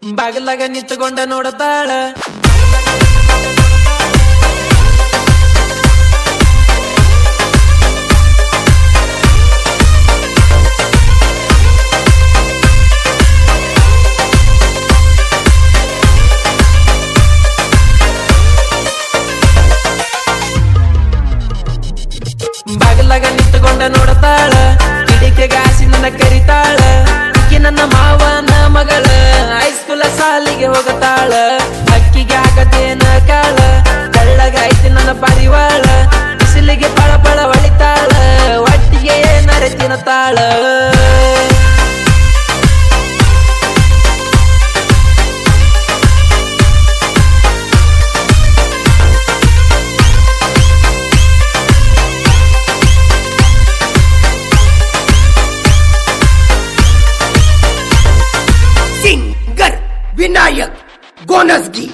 ಬಾಗಿಲಾಗ ನಿಂತುಕೊಂಡ ನೋಡತಾಳ ಬಾಗಿಲಾಗ ನಿಂತುಕೊಂಡ ನೋಡತಾಳ ಕಿಡಿಕೆಗಾಸಿ ನನ್ನ ಕರಿತಾಳ. ನನ್ನ ಸಾಲಿಗೆ ಹೋಗತಾಳ. ಅಕ್ಕಿಗೆ ಆಗದೇನ ಕಾಳ. ಕಳ್ಳಗ ಐತಿ ನನ್ನ ಪರಿವಾಳ. ಬಿಸಿಲಿಗೆ ಪಳ ಪಳ ಹೊಳಿತಾಳ. ಒಟ್ಟಿಗೆ ಏನಾರ ತಿನ್ನತಾಳ ಬೋನಸ್ ಗಿ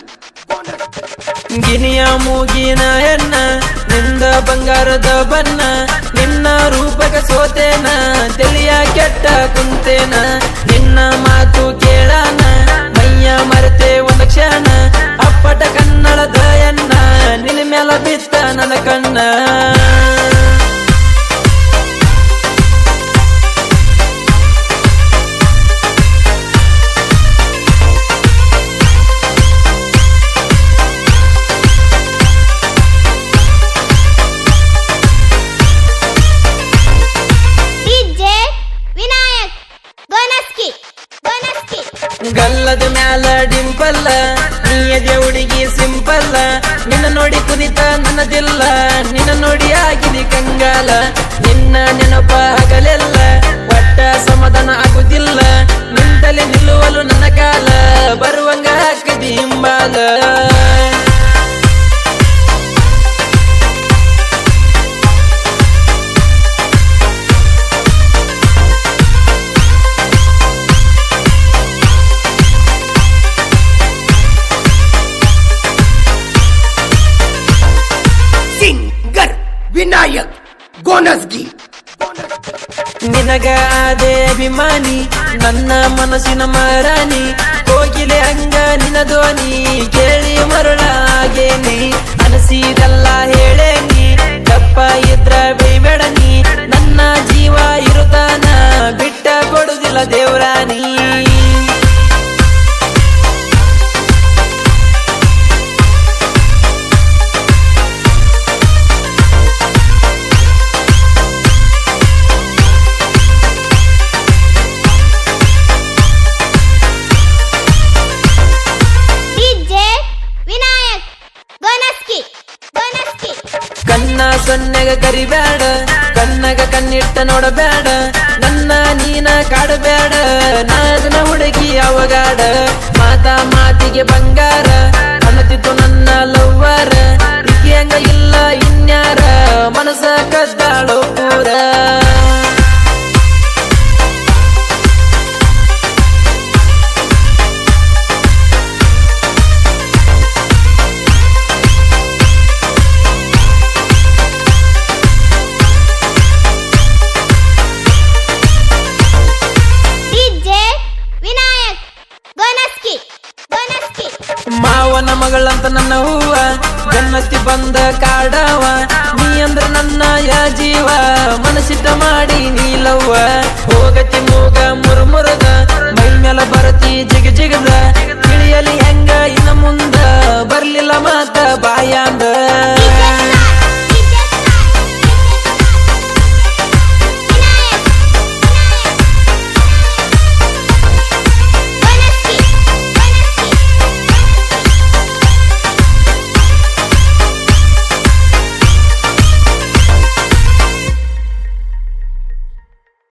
ಗಿನಿಯ ಮೂಗಿನ ಹೆಣ್ಣ ನಿಂದ ಬಂಗಾರದ ಬಣ್ಣ ನಿನ್ನ ರೂಪಕ ಸೋತೇನ ತಲಿಯ ಕೆಟ್ಟ ಕುಂತೇನ ಡಿಂಪಲ್ಲ ನೀಯದೆ ಹುಡುಗಿ ಸಿಂಪಲ್ಲ. ನಿನ್ನ ನೋಡಿ ಕುದಿತ ನನ್ನದಿಲ್ಲ, ನಿನ್ನ ನೋಡಿ ಆಗಿದೆ ಕಂಗಾಲ. ನಿನ್ನ ನೆನಪ ಹಗಲೆಲ್ಲ ಬೋನಸ್ ಗಿ ನಿನಗ ಅಭಿಮಾನಿ, ನನ್ನ ಮನಸ್ಸಿನ ಮಹಾರಾಣಿ ಕೋಗಿಲೆ ಅಂಗ ನಿನ್ನ ಧ್ವನಿ, ಕೇಳಿ ಮರುಳಾಗೇನಿ, ಅನಸಿದಲ್ಲ ಹೇಳೇನಿ ಕಪ್ಪ ಇದ್ರ ಸೊನ್ನೆಗ ಕರಿಬೇಡ, ಕಣ್ಣಗ ಕಣ್ಣಿಟ್ಟ ನೋಡಬೇಡ, ನನ್ನ ನೀನ ಕಾಡಬೇಡ ನಾದನ ಹುಡುಗಿ ಅವಗಾಡ. ಮಾತಾ ಮಾತಿಗೆ ಬಂಗಾರ ಅನ್ನತಿತ್ತು ನನ್ನ ಲವ್ವರ ಹಂಗ ಇಲ್ಲ ಇನ್ಯಾರ, ಮನಸ ಕದ್ದಾಳೋ ಪೂರ ಮಗಳಂತ ನನ್ನ ಹೂವ, ಜನ್ಮಕ್ಕೆ ಬಂದ ಕಾಡವ, ನೀ ಅಂದ್ರ ನನ್ನ ಯ ಜೀವ ಮನಸ್ಸಿದ್ದ ಮಾಡಿ ನೀಲವ್ವ. ಹೋಗತಿ ಮೂಗ ಮುರುಮುರದ ಮೈ ಮೇಲ ಬರತಿ ಜಿಗ ಜಿಗದ ತಿಳಿಯಲಿ